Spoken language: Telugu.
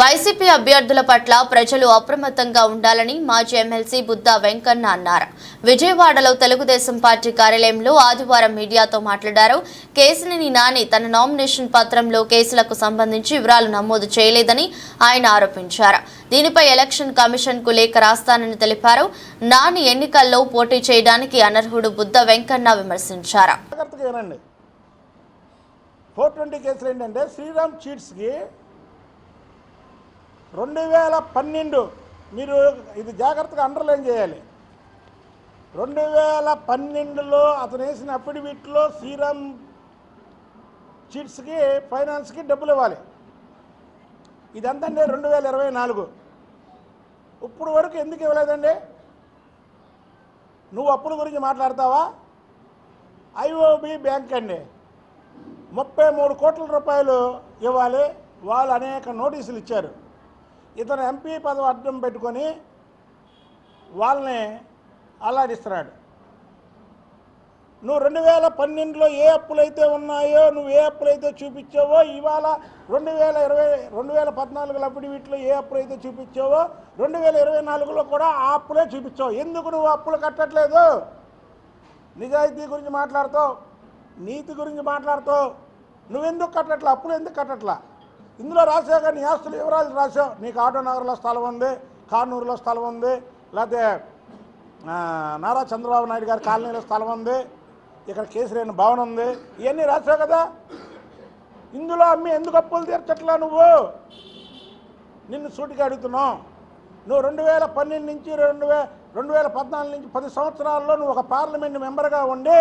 వైసీపీ అభ్యర్థుల పట్ల ప్రజలు అప్రమత్తంగా ఉండాలని మాజీ ఎమ్మెల్సీ బుద్దా వెంకన్న అన్నారు. విజయవాడలో తెలుగుదేశం పార్టీ కార్యాలయంలో ఆదివారం మీడియాతో మాట్లాడారు. కేసినేని నాని తన నామినేషన్ పత్రంలో కేసులకు సంబంధించి వివరాలు నమోదు చేయలేదని ఆయన ఆరోపించారు. దీనిపై ఎలక్షన్ కమిషన్కు లేఖ రాస్తానని తెలిపారు. నాని ఎన్నికల్లో పోటీ చేయడానికి అనర్హుడు బుద్ద వెంకన్న విమర్శించారు. జాగ్రత్తగా వినండి. ఫోర్ ట్వంటీ కేసులు ఏంటంటే శ్రీరామ్ చీట్స్కి రెండు వేల పన్నెండు. మీరు ఇది జాగ్రత్తగా అండర్లైన్ చేయాలి. రెండు వేల పన్నెండులో అతను వేసిన అఫిడవిట్లో శ్రీరామ్ చిట్స్కి ఫైనాన్స్కి డబ్బులు ఇవ్వాలి. ఇదంతండి రెండు వేల ఇరవై నాలుగు. ఇప్పుడు వరకు ఎందుకు ఇవ్వలేదండి? నువ్వు అప్పుల గురించి మాట్లాడతావా? ఐఓబి బ్యాంక్ అండి. ముప్పై మూడు కోట్ల రూపాయలు ఇవ్వాలి. వాళ్ళు అనేక నోటీసులు ఇచ్చారు. ఇతను ఎంపీ పదవి అర్థం పెట్టుకొని వాళ్ళని అల్లాడిస్తున్నాడు. నువ్వు రెండు వేల పన్నెండులో ఏ అప్పులైతే ఉన్నాయో నువ్వు ఏ అప్పులైతే చూపించావో ఇవాళ రెండు వేల ఇరవై రెండు వేల పద్నాలుగులో అప్పుడు వీటిలో ఏ అప్పులైతే చూపించావో రెండు వేల ఇరవై నాలుగులో కూడా ఆ అప్పులే చూపించావు. ఎందుకు నువ్వు అప్పులు కట్టట్లేదు? నిజాయితీ గురించి మాట్లాడుతావు నీతి గురించి మాట్లాడుతావు. నువ్వెందుకు కట్టట్లా? అప్పులు ఎందుకు కట్టట్లా? ఇందులో రాసాక నీ ఆస్తుల వివరాలు రాశావు? నీకు ఆటో నగర్లో స్థలం ఉంది కార్నూరులో స్థలం ఉంది లేకపోతే నారా చంద్రబాబు నాయుడు గారి కాలనీలో స్థలం ఉంది ఇక్కడ కేసీఆర్ భవన్ ఉంది ఇవన్నీ రాసావు కదా? ఇందులో అమ్మి ఎందుకు అప్పులు తీర్చట్లా నువ్వు? నిన్ను సూటిగా అడుగుతున్నావు నువ్వు రెండు వేల పన్నెండు నుంచి రెండు వే రెండు వేల పద్నాలుగు నుంచి పది సంవత్సరాల్లో నువ్వు ఒక పార్లమెంట్ మెంబర్గా ఉండి